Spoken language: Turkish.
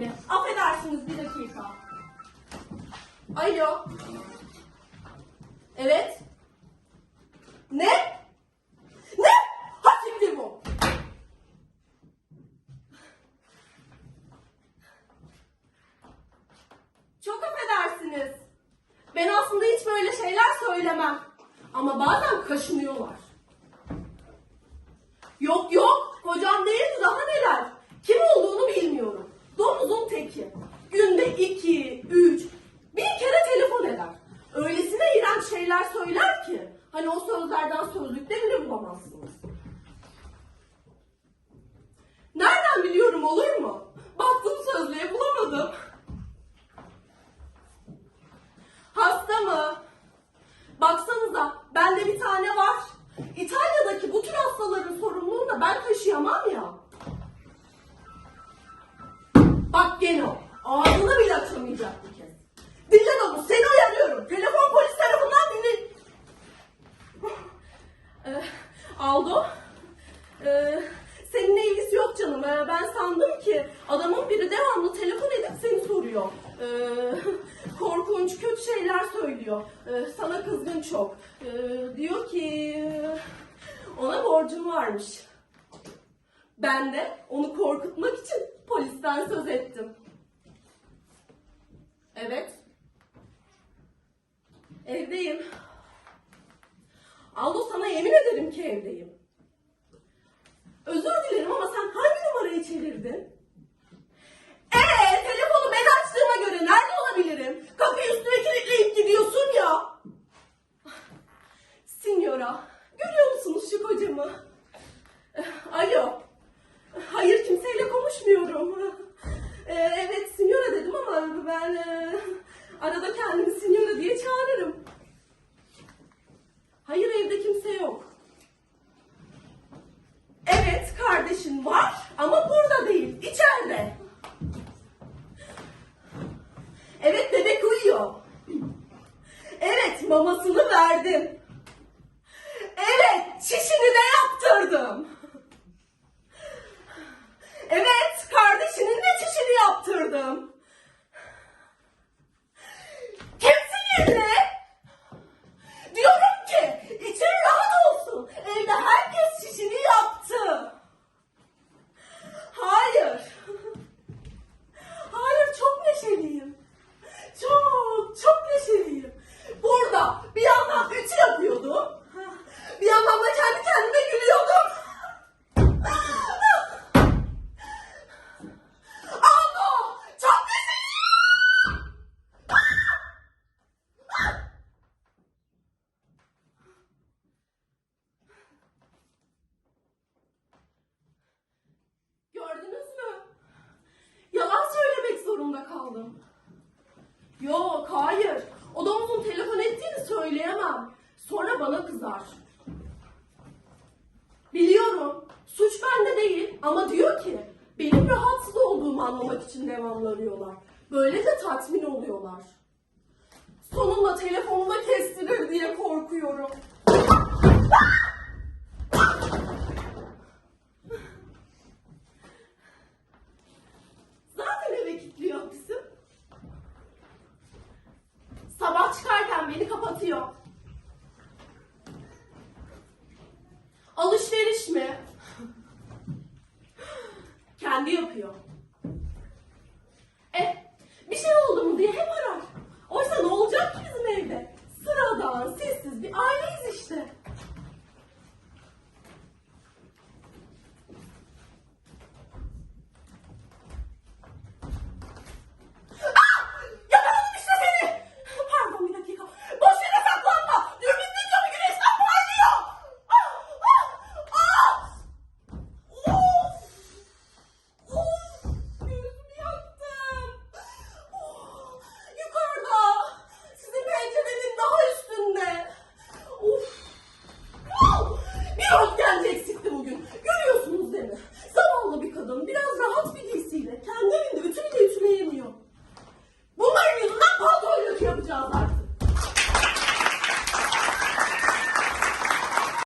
beni. Affedersiniz bir dakika. Alo. Evet. Ne? Ne? Hakimdir bu. Çok affedersiniz. Ben aslında hiç böyle şeyler söylemem. Ama bazen kaşınıyorlar. Yok yok, kocam değil daha neler. Kim olduğunu bilmiyorum. Bir tane var. İtalya'daki bu tür hastaların sorumluluğunu da ben taşıyamam ya. Bak gene o. Ağzını bile açamayacak bir kez. Dinle domuz seni uyarıyorum. Telefon polis tarafından dinle. Ee, Aldo. Ee, seninle ilgisi yok canım. Ee, ben sandım ki adamın biri devamlı telefon edip seni soruyor. Ee, korkunç, kötü şeyler söylüyor. Ee, sana kızgın çok. Ee, diyor ki ona borcum varmış. Ben de onu korkutmak için polisten söz ettim. Evet. Evdeyim. Aldo sana yemin ederim ki evdeyim. Özür dilerim ama sen hangi numarayı çevirdin? Ee, telefonu ben açtığıma göre nerede olabilirim? Kapıyı üstüne kilitleyip gidiyorsun ya. Signora, görüyor musunuz şu kocamı? Alo. Hayır kimseyle konuşmuyorum. Ee, evet Signora dedim ama ben e, arada kendimi Signora diye çağırırım. Hayır evde kimse yok. Evet kardeşin var ama burada değil, içeride. Evet bebek uyuyor. Evet mamasını verdim. Evet çişini de yaptırdım. Evet kardeşinin de çişini yaptırdım. Kim sinirli? Diyorum ki için rahat olsun. Evde herkes çişini yaptı. Hayır. Hayır çok neşeliyim. Çok çok neşeliyim. Burada bir yandan ütü yapıyordum. Bir yandan da kendi kendime gülüyordum. Aldo çok neşeliyim. Gördünüz mü? Yalan söylemek zorunda kaldım. Yok hayır. O domuzun telefon ettiğini söyleyemem. Sonra bana kızar. Biliyorum. Suç bende değil ama diyor ki benim rahatsız olduğumu anlamak için devamlı arıyorlar. Böylece tatmin oluyorlar. Sonunda telefonunu kestirir diye korkuyorum. Kendi yapıyor.